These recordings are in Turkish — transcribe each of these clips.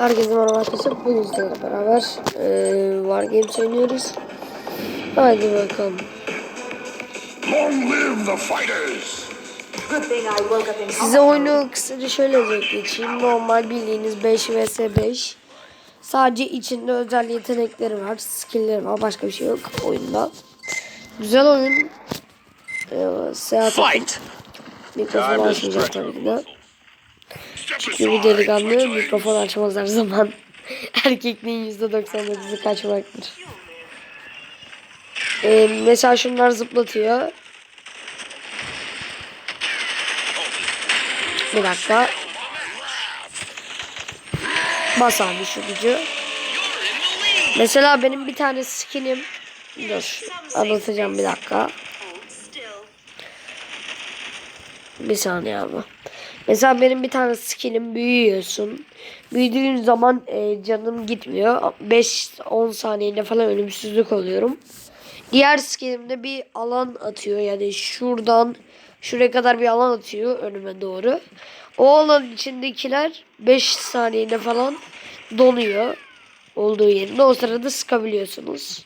Herkese merhaba arkadaşlar. Bugün sizlerle beraber eee War Games oynuyoruz. Hadi bakalım. Long live the fighters! Good thing I woke up in Size oyunu kısaca şöyle geçeyim. Normal bildiğiniz 5 vs 5. Sadece içinde özel yetenekleri var, skill'leri var. Başka bir şey yok oyunda. Güzel oyun. Ee, seyahat Fight! Mikrofonu açmayacağım tabii ki de. Çünkü aside, delikanlı mikrofon açmaz her zaman. Erkekliğin %99'u kaçmaktır. Ee, mesela şunlar zıplatıyor. Bir dakika. Bas abi şu gücü. Mesela benim bir tane skinim. Dur anlatacağım bir dakika. Bir saniye abi. Mesela benim bir tane skinim büyüyorsun. Büyüdüğün zaman e, canım gitmiyor. 5-10 saniyede falan ölümsüzlük oluyorum. Diğer skinimde bir alan atıyor. Yani şuradan şuraya kadar bir alan atıyor önüme doğru. O alanın içindekiler 5 saniyede falan donuyor. Olduğu yerinde. O sırada sıkabiliyorsunuz.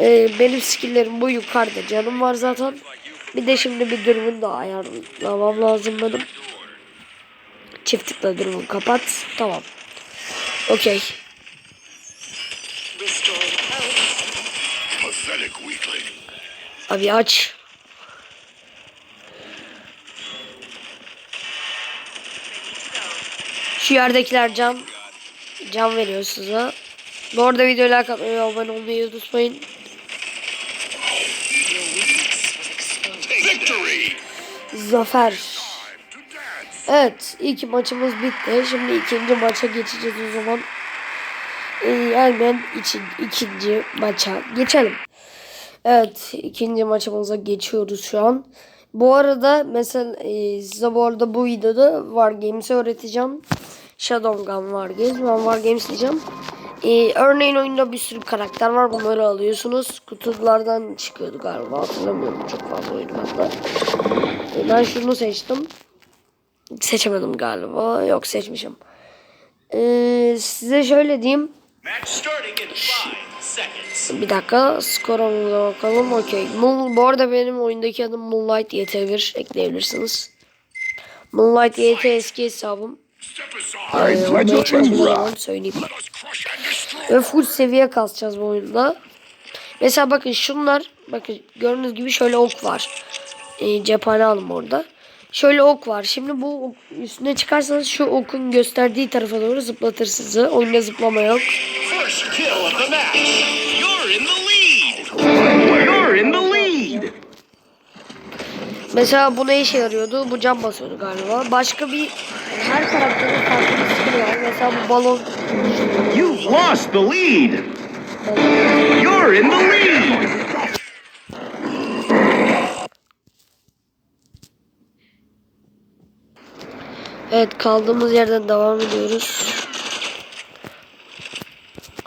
Ee, benim skilllerim bu yukarıda. Canım var zaten. Bir de şimdi bir durumun da ayarlamam lazım benim. Çift tıkla durumu kapat. Tamam. Okey. Abi aç. Şu yerdekiler can can veriyor size. Bu arada videoya like atmayı, abone olmayı unutmayın. Zafer. Evet, ilk maçımız bitti. Şimdi ikinci maça geçeceğiz o zaman. Ee, için ikinci maça geçelim. Evet, ikinci maçımıza geçiyoruz şu an. Bu arada mesela e, size bu arada bu videoda War Games'i öğreteceğim. Shadowgun War Games. Ben War Games diyeceğim. Ee, örneğin oyunda bir sürü karakter var. Bunları alıyorsunuz. Kutulardan çıkıyordu galiba. Hatırlamıyorum çok fazla oynamakta. Ben şunu seçtim. Seçemedim galiba. Yok seçmişim. Ee, size şöyle diyeyim. Bir dakika skorumuza bakalım. Okey. Bu arada benim oyundaki adım Moonlight YT1 ekleyebilirsiniz. Moonlight YT eski hesabım. Ee, onu söyleyeyim. Ve full seviye kasacağız bu oyunda. Mesela bakın şunlar. Bakın gördüğünüz gibi şöyle ok var. Ee, cephane alın orada. Şöyle ok var. Şimdi bu ok üstüne çıkarsanız şu okun gösterdiği tarafa doğru zıplatır sizi. Oyunda zıplama yok. Mesela bu ne işe yarıyordu? Bu cam basıyordu galiba. Başka bir her karakterin farklı bir skill'i var. Mesela bu balon You've lost the lead. You're in the lead. Evet kaldığımız yerden devam ediyoruz.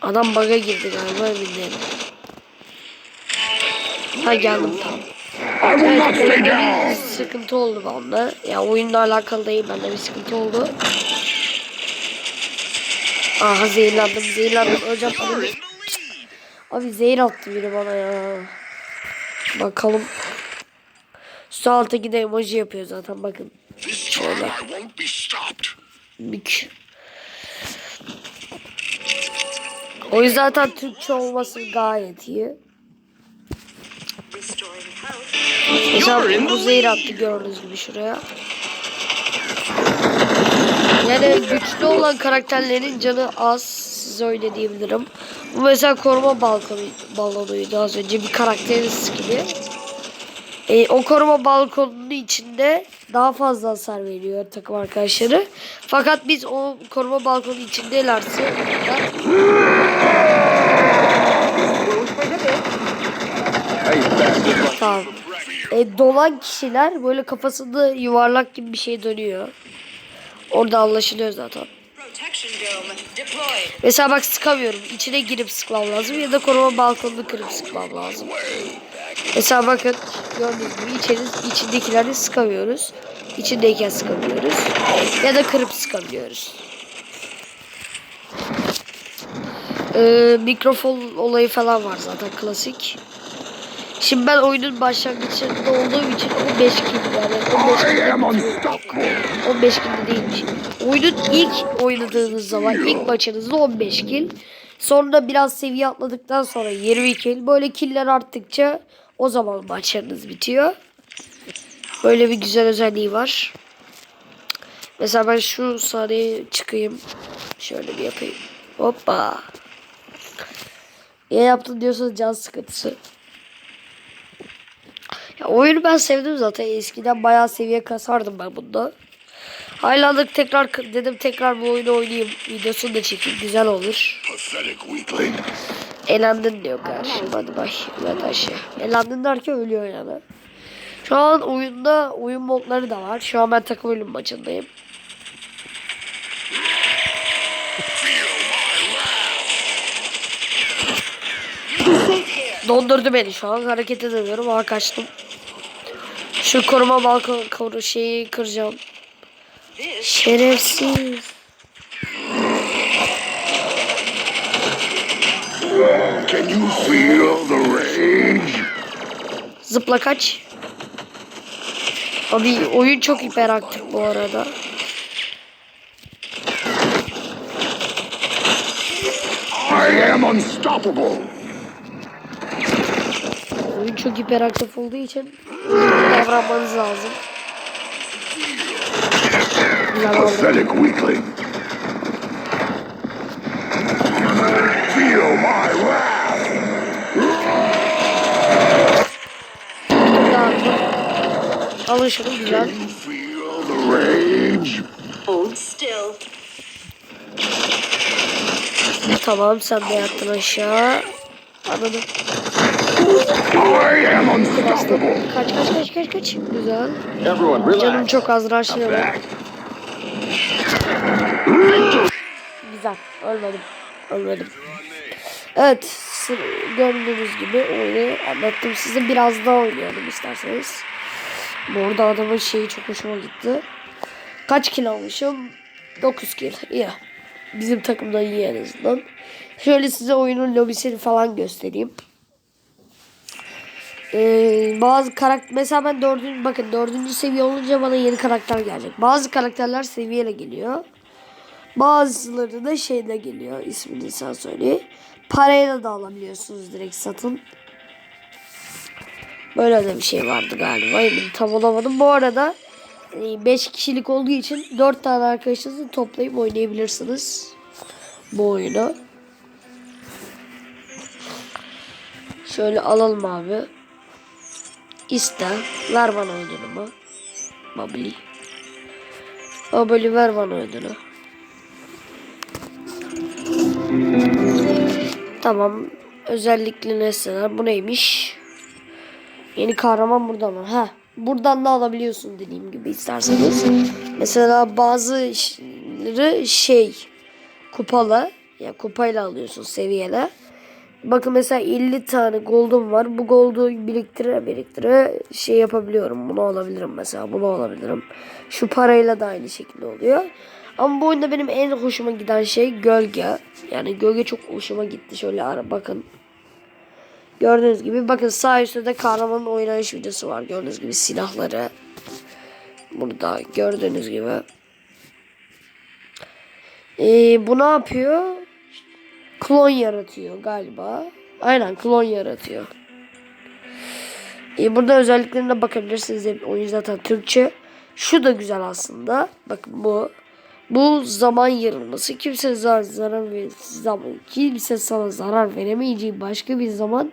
Adam bug'a girdi galiba değilim. Ha geldim tamam. Evet oyunda bir sıkıntı oldu bende. Ya oyunla alakalı değil bende bir sıkıntı oldu. Aha zehirlendim zehirlendim hocam You're abi, abi zehir attı biri bana ya. Bakalım. Su alttaki de emoji yapıyor zaten bakın. This time I won't be stopped. Bük. O yüzden zaten Türkçe olması gayet iyi. Mesela bu zehir attı gördüğünüz gibi şuraya. Yani güçlü olan karakterlerin canı az. Size öyle diyebilirim. Bu mesela koruma balkonu, balonuydu az önce. Bir karakterin skill'i. E, o koruma balkonunun içinde daha fazla hasar veriyor takım arkadaşları. Fakat biz o koruma balkonu içindelerse tamam. E, dolan kişiler böyle kafasında yuvarlak gibi bir şey dönüyor. Orada anlaşılıyor zaten. Mesela bak sıkamıyorum. İçine girip sıkmam lazım ya da koruma balkonunu kırıp sıkmam lazım. Mesela bakın gördüğünüz gibi içeriz, içindekileri sıkamıyoruz. İçindeyken sıkabiliyoruz. Ya da kırıp sıkabiliyoruz. Ee, mikrofon olayı falan var zaten klasik. Şimdi ben oyunun başlangıçında olduğum için 15 kill yani 15 I kill am unstoppable. 15 kill de değilmiş. Oyunun ilk oynadığınız zaman ilk maçınızda 15 kill. Sonra biraz seviye atladıktan sonra 20 kill. Böyle killer arttıkça o zaman maçlarınız bitiyor. Böyle bir güzel özelliği var. Mesela ben şu sahneye çıkayım. Şöyle bir yapayım. Hoppa. Niye yaptın diyorsanız can sıkıntısı. Ya oyunu ben sevdim zaten. Eskiden bayağı seviye kasardım ben bunda. Da tekrar dedim tekrar bu oyunu oynayayım. Videosunu da çekeyim. Güzel olur. Elendin diyor kardeşim. Hadi bak. Hadi aşağı. Elendin derken ölüyor yani. Şu an oyunda oyun modları da var. Şu an ben takım oyun maçındayım. Dondurdu beni şu an. Hareket edemiyorum. Ama kaçtım. Şu koruma balkon şeyi kıracağım. Şerefsiz. Can you feel the rage? Zıpla kaç. Abi oyun çok hiperaktif bu arada. I am unstoppable. Oyun çok hiperaktif olduğu için davranmanız lazım. Pathetic weakling. Feel my wrath. Şunu güzel. Feel the rage. Hold still. Tamam sen de yattın aşağı. Anladım. I am unstoppable. Kaç kaç kaç kaç kaç. Güzel. Everyone, Canım relax. çok az rushlıyorum. Güzel. Ölmedim. Ölmedim. Evet. Gördüğünüz gibi oyunu anlattım size. Biraz daha oynayalım isterseniz. Bu arada adamın şeyi çok hoşuma gitti. Kaç kill almışım? 9 kill. İyi. Bizim takımdan iyi en azından. Şöyle size oyunun lobisini falan göstereyim. Ee, bazı karakter mesela ben dördüncü bakın dördüncü seviye olunca bana yeni karakter gelecek. Bazı karakterler seviyeyle geliyor. Bazıları da şeyle geliyor. ismini sen söyle. Parayla da alabiliyorsunuz direkt satın. Böyle de bir şey vardı galiba. Emin tam olamadım. Bu arada 5 kişilik olduğu için 4 tane arkadaşınızı toplayıp oynayabilirsiniz. Bu oyunu. Şöyle alalım abi. İste. Ver bana oyunumu. Babli. Babli ver bana oyununu. Tamam. Özellikle nesneler. Bu neymiş? Yeni kahraman burada mı? Ha. Buradan da alabiliyorsun dediğim gibi isterseniz. Mesela bazı şeyleri şey kupalı ya kupayla alıyorsun seviyele. Bakın mesela 50 tane gold'um var. Bu gold'u biriktire biriktire şey yapabiliyorum. Bunu alabilirim mesela. Bunu alabilirim. Şu parayla da aynı şekilde oluyor. Ama bu oyunda benim en hoşuma giden şey gölge. Yani gölge çok hoşuma gitti. Şöyle ara bakın. Gördüğünüz gibi bakın sağ üstte de kahramanın oynayış videosu var. Gördüğünüz gibi silahları. Burada gördüğünüz gibi. Ee, bu ne yapıyor? Klon yaratıyor galiba. Aynen klon yaratıyor. Ee, burada özelliklerine bakabilirsiniz. Oyun zaten Türkçe. Şu da güzel aslında. Bakın bu. Bu zaman yarılması. Kimse zarar, zarar ve zaman, kimse sana zarar veremeyeceği başka bir zaman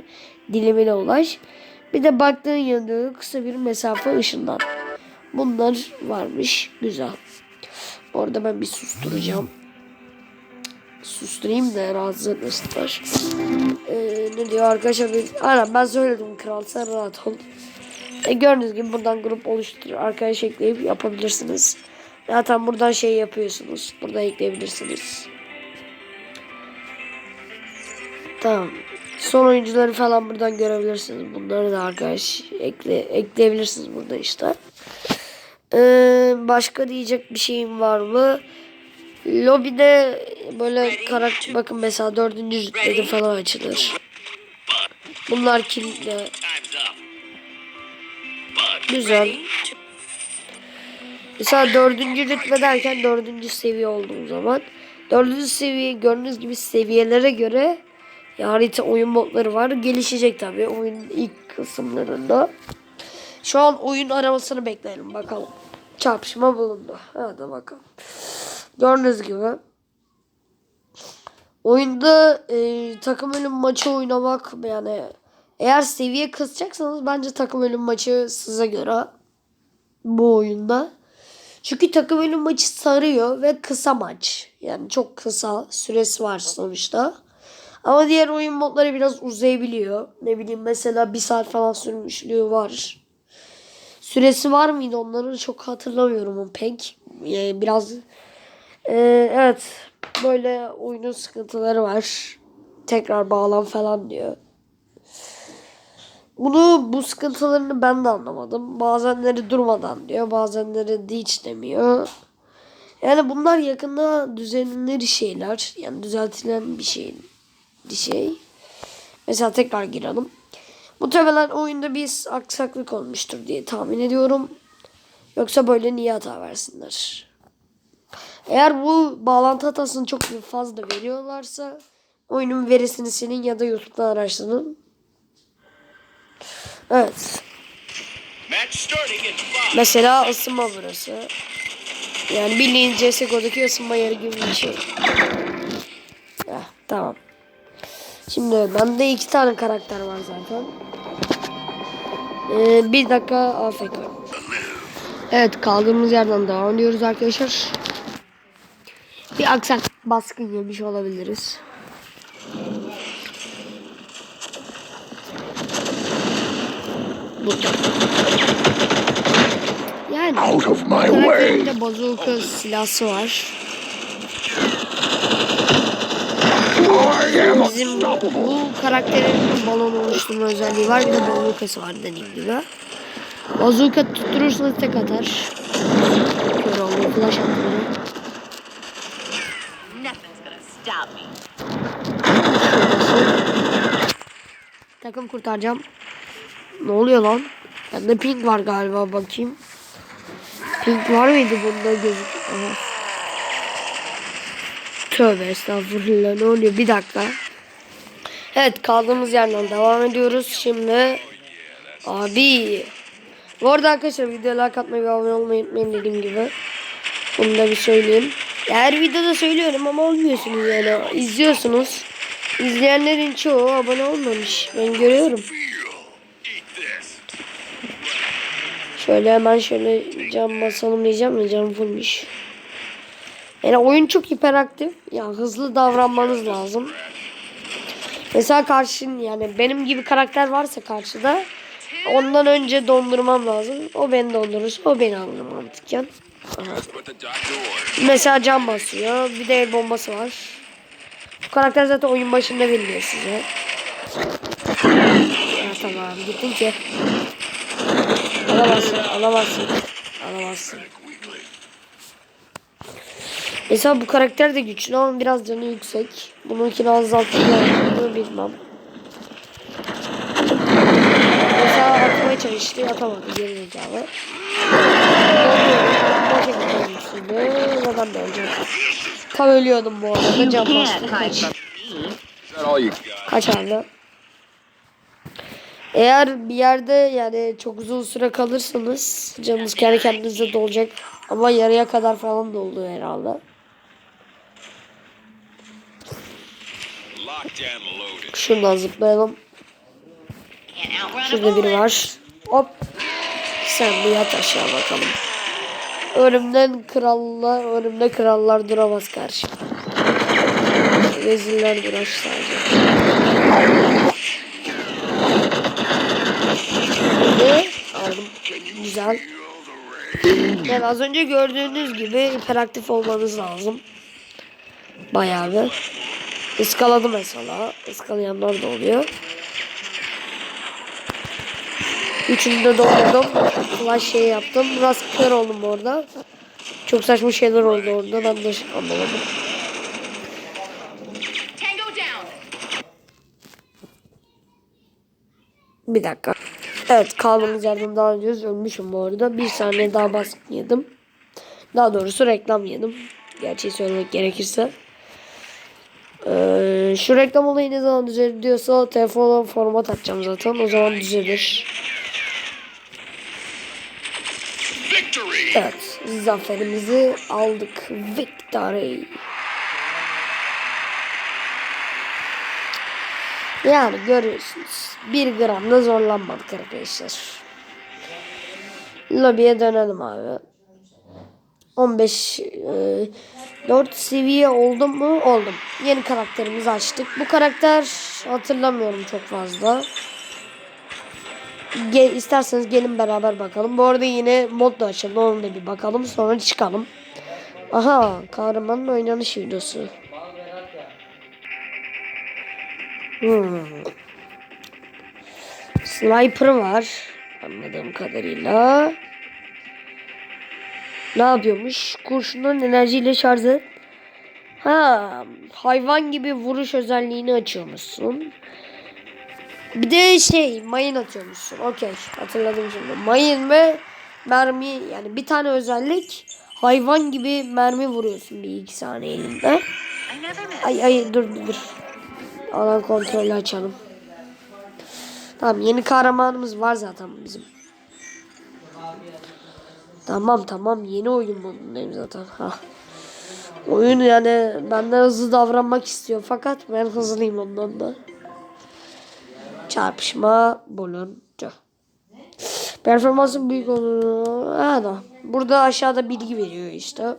dilimine ulaş. Bir de baktığın yanında kısa bir mesafe ışından. Bunlar varmış. Güzel. Orada ben bir susturacağım. Susturayım da rahatsız etmesinler. Ee, ne diyor arkadaşlar? Bir... Aynen ben söyledim kral sen rahat ol. E, gördüğünüz gibi buradan grup oluştur. Arkadaş ekleyip yapabilirsiniz. Zaten buradan şey yapıyorsunuz. Buradan ekleyebilirsiniz. Tamam. Son oyuncuları falan buradan görebilirsiniz. Bunları da arkadaş ekle, ekleyebilirsiniz burada işte. Ee, başka diyecek bir şeyim var mı? Lobide böyle karakter bakın mesela dördüncü rütbede falan açılır. Bunlar kilitli. Güzel. Mesela dördüncü rütbe derken dördüncü seviye olduğum zaman dördüncü seviye gördüğünüz gibi seviyelere göre ya harita oyun modları var. Gelişecek tabii oyunun ilk kısımlarında. Şu an oyun aramasını bekleyelim bakalım. Çarpışma bulundu. Hadi bakalım. Gördüğünüz gibi oyunda e, takım ölüm maçı oynamak yani eğer seviye kısacaksanız bence takım ölüm maçı size göre bu oyunda. Çünkü takım ölüm maçı sarıyor ve kısa maç. Yani çok kısa süresi var sonuçta. Ama diğer oyun modları biraz uzayabiliyor. Ne bileyim mesela bir saat falan sürmüşlüğü var. Süresi var mıydı onların çok hatırlamıyorum pek. Ee, biraz ee, evet böyle oyunun sıkıntıları var. Tekrar bağlan falan diyor. Bunu bu sıkıntılarını ben de anlamadım. Bazenleri durmadan diyor. Bazenleri de hiç demiyor. Yani bunlar yakında düzenlenir şeyler. Yani düzeltilen bir şey. Bir şey. Mesela tekrar girelim. Muhtemelen oyunda bir aksaklık olmuştur diye tahmin ediyorum. Yoksa böyle niye hata versinler? Eğer bu bağlantı hatasını çok fazla veriyorlarsa oyunun verisini silin ya da YouTube'dan araştırın. Evet. Mesela ısınma burası. Yani bildiğin CSGO'daki ısınma yeri gibi bir şey. Heh, tamam. Şimdi bende iki tane karakter var zaten. Ee, bir dakika AFK. Evet kaldığımız yerden devam ediyoruz arkadaşlar. Bir aksak baskın yemiş olabiliriz. Bu. Yani Out of my way. karakterinde bazooka silahı var. Bizim bu karakterin balon oluşturma özelliği var. Bir de bazookası var dediğim gibi. Bazooka tutturursanız tek atar. Kör oldu. Flash me. Takım kurtaracağım. Ne oluyor lan? Bende pink var galiba bakayım. Pink var mıydı bunda gözük? Aha. Tövbe estağfurullah ne oluyor bir dakika. Evet kaldığımız yerden devam ediyoruz. Şimdi abi bu arada arkadaşlar videoya like atmayı ve abone olmayı unutmayın dediğim gibi. Bunu da bir söyleyeyim. Her videoda söylüyorum ama olmuyorsunuz yani. İzliyorsunuz. İzleyenlerin çoğu abone olmamış. Ben görüyorum. Şöyle hemen şöyle cam basalım diyeceğim de cam fullmiş. Yani oyun çok hiperaktif. Ya hızlı davranmanız lazım. Mesela karşın yani benim gibi karakter varsa karşıda ondan önce dondurmam lazım. O beni dondurursa o beni alır mantıken. Mesela cam basıyor. Bir de el bombası var. Bu karakter zaten oyun başında veriliyor size. Ya tamam gittin ki. Alamazsın, alamazsın. Alamazsın. Mesela bu karakter de güçlü ama biraz canı yüksek. Bununkini azaltılıyor bilmem. Mesela atmaya çalıştı atamadı geri zekalı. Ben de öleceğim. Tam ölüyordum bu arada can bastım kaç. Kaç abi? Eğer bir yerde yani çok uzun süre kalırsanız canınız kendi kendinize dolacak. Ama yarıya kadar falan doldu herhalde. Şuradan zıplayalım. Şurada biri var. Hop. Sen bir yat aşağı bakalım. Ölümden krallar, ölümde krallar duramaz karşı. Vezirler durar sadece. geldi. Aldım. Güzel. Evet az önce gördüğünüz gibi hiperaktif olmanız lazım. Bayağı bir. Iskaladı mesela. Iskalayanlar da oluyor. Üçünü de doldurdum. Flash şey yaptım. Biraz kör oldum orada. Çok saçma şeyler oldu orada. Ben de şey anlamadım. Bir dakika. Evet kaldığımız yerden devam ediyoruz. Ölmüşüm bu arada. Bir saniye daha baskın yedim. Daha doğrusu reklam yedim. Gerçeği söylemek gerekirse. Ee, şu reklam olayı ne zaman düzelir diyorsa telefona format atacağım zaten. O zaman düzelir. Evet. Zaferimizi aldık. Victory. Yani görüyorsunuz. Bir gram da zorlanmadık arkadaşlar. Lobiye dönelim abi. 15 e, 4 seviye oldum mu? Oldum. Yeni karakterimizi açtık. Bu karakter hatırlamıyorum çok fazla. Gel, isterseniz gelin beraber bakalım. Bu arada yine mod da açıldı. Onu da bir bakalım. Sonra çıkalım. Aha kahramanın oynanış videosu. Hmm. Sniper var. Anladığım kadarıyla. Ne yapıyormuş? Kurşunların enerjiyle şarj et. Ha, hayvan gibi vuruş özelliğini açıyormuşsun. Bir de şey mayın atıyormuşsun. Okey hatırladım şimdi. Mayın ve mermi yani bir tane özellik hayvan gibi mermi vuruyorsun bir iki saniye elinde. Ay ay dur dur dur. Alan kontrolü açalım. Tamam yeni kahramanımız var zaten bizim. Tamam tamam yeni oyun modundayım zaten. Ha. Oyun yani benden hızlı davranmak istiyor fakat ben hızlıyım ondan da. Çarpışma bulunca. Performansın büyük olduğunu... Ha da. Burada aşağıda bilgi veriyor işte.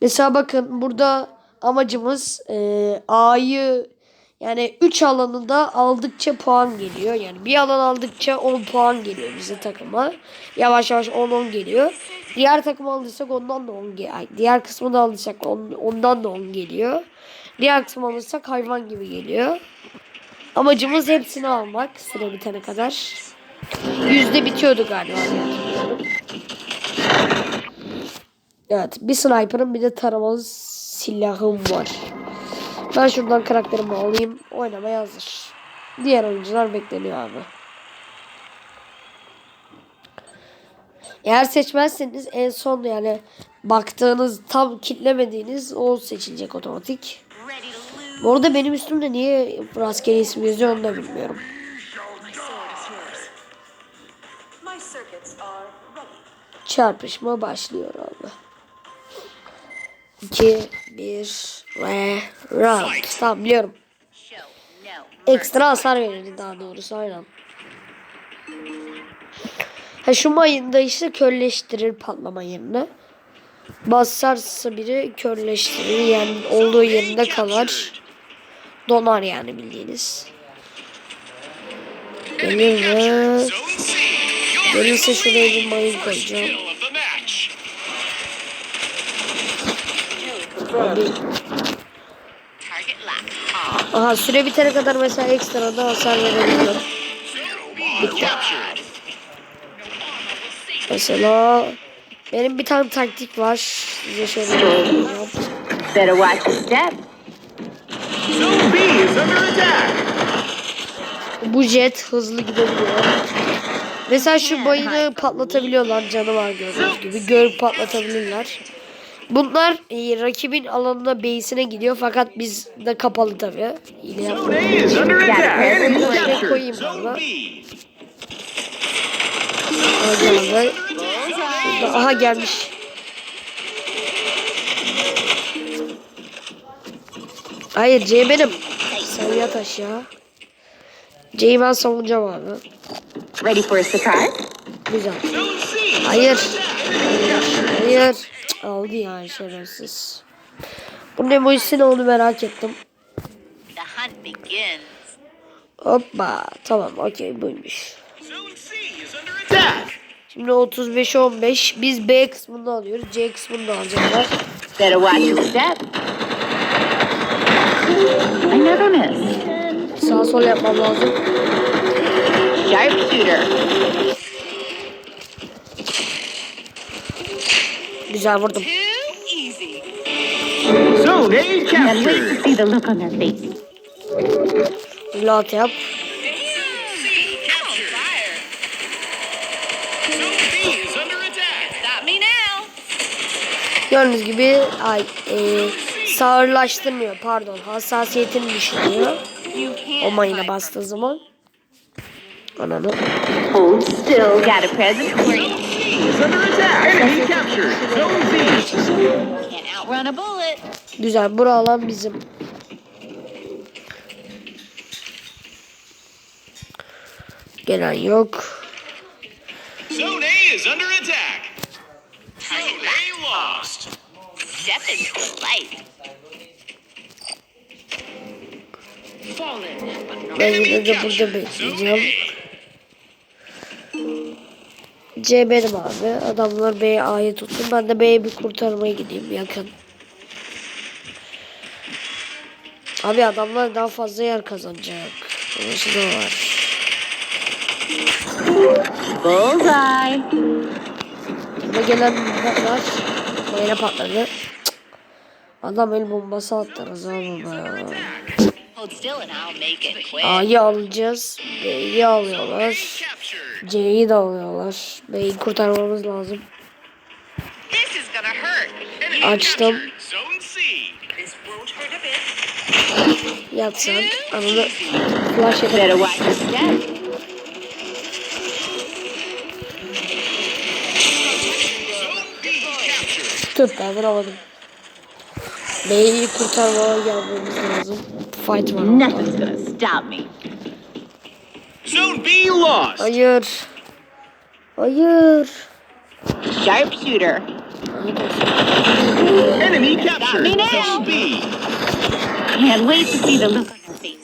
Mesela bakın burada amacımız e, A'yı yani 3 alanında aldıkça puan geliyor. Yani bir alan aldıkça 10 puan geliyor bize takıma. Yavaş yavaş 10-10 geliyor. Diğer takımı alırsak ondan da 10 geliyor. Diğer kısmı da alırsak on, ondan da 10 geliyor. Diğer kısmı alırsak hayvan gibi geliyor. Amacımız hepsini almak süre bitene kadar. Yüzde bitiyordu galiba. Evet bir sniper'ım bir de taramalı silahım var. Ben şuradan karakterimi alayım. Oynamaya hazır. Diğer oyuncular bekleniyor abi. Eğer seçmezseniz en son yani baktığınız tam kitlemediğiniz o seçilecek otomatik. Bu arada benim üstümde niye rastgele isim yazıyor onu da bilmiyorum. Çarpışma başlıyor abi. 2, 1 ve round. Tamam biliyorum. Ekstra hasar verir daha doğrusu aynen. Ha şu mayında işte körleştirir patlama yerine. Basarsa biri körleştirir yani olduğu yerinde kalır. Donar yani bildiğiniz. Gelir in Gelirse şuraya bir mayın koyacağım. kill of the match. Target locked. Aw. Aha süre bitene kadar mesela ekstra da hasar verebiliyor. Zone B captured. Mesela benim bir tane taktik var. Size şöyle göstereyim. Better watch your step. Bu jet hızlı gidebiliyor. Mesela şu bayını patlatabiliyorlar canı var gördüğünüz gibi. Görüp patlatabilirler. Bunlar e, rakibin alanına base'ine gidiyor fakat biz de kapalı tabi. Hile captured. koyayım valla. Aha gelmiş. Hayır C benim. Sen yat aşağı. C'yi ben savunacağım abi. Ready for a surprise? Güzel. Hayır. Hayır. Hayır. Aldı ya şerefsiz. Bu ne bu ne onu merak ettim. The hunt begins. Hoppa. Tamam okey buymuş. Şimdi 35 15 biz B kısmını alıyoruz. C kısmını da alacaklar. Better watch your step. I never miss. Sağ sol yapmam lazım. Sharpshooter. Güzel vurdum. Reload yap. Gördüğünüz gibi ay, e, sağırlaştırmıyor pardon hassasiyetini düşürüyor. O mayına bastığı zaman. Ananı. Hold still, got a present for you. Is under attack. Enemy captured. Zone Z. Can't outrun a bullet. Güzel bura alan bizim. Gelen yok. Zone A is under attack. Zone A lost. Step into the light. Ben yine de burada captured. Zone bekleyeceğim. C benim abi. Adamlar B'ye A'yı tutsun. Ben de B'ye bir kurtarmaya gideyim yakın. Abi adamlar daha fazla yer kazanacak. Orası da var. Bullseye. Burada gelen patlar. Yere patladı. Cık. Adam el bombası attı Rıza baba ya. A'yı alacağız. B'yi alıyorlar. C'yi de alıyorlar. B'yi kurtarmamız lazım. Açtım. captured. Zone C. This won't hurt a bit. Yat sen. Ananı flash captured. Tüh ben vuramadım. B'yi kurtarmaya gelmemiz lazım. Fight var. Nothing's gonna stop me. Zone B lost. Hayır. Hayır. Sharpshooter. Enemy captured. me now. Zone B. Can't wait to see the look on your face.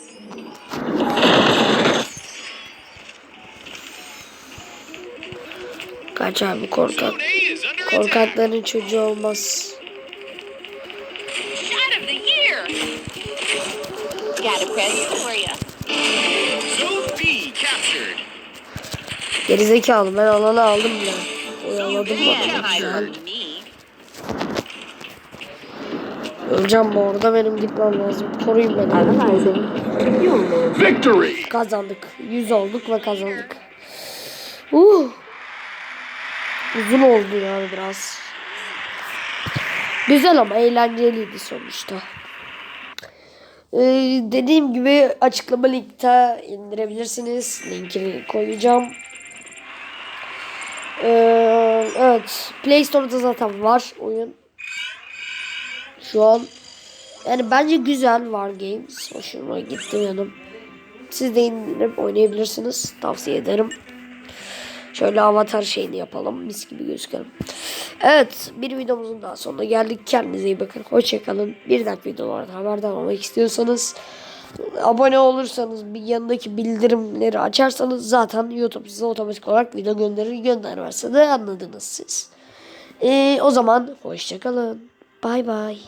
Kaç abi korkak. Korkakların çocuğu olmaz. Shot of the year. Got a present for you. Gerizekalı ben alanı aldım bile. Oyaladım me. Öleceğim bu arada benim gitmem lazım. Koruyun beni. Victory! Kazandık. 100 olduk ve kazandık. Uh. Uzun oldu yani biraz. Güzel ama eğlenceliydi sonuçta. Ee, dediğim gibi açıklama linkte indirebilirsiniz. Linkini koyacağım. Ee, evet. Play Store'da zaten var oyun. Şu an yani bence güzel var games. Hoşuma gitti benim. Siz de indirip oynayabilirsiniz. Tavsiye ederim. Şöyle avatar şeyini yapalım. Mis gibi gözükelim. Evet. Bir videomuzun daha sonuna geldik. Kendinize iyi bakın. Hoşçakalın. Bir dahaki videolardan haberdar olmak istiyorsanız abone olursanız bir yanındaki bildirimleri açarsanız zaten YouTube size otomatik olarak video gönderir göndermezse de anladınız siz. Ee, o zaman hoşçakalın. Bay bay.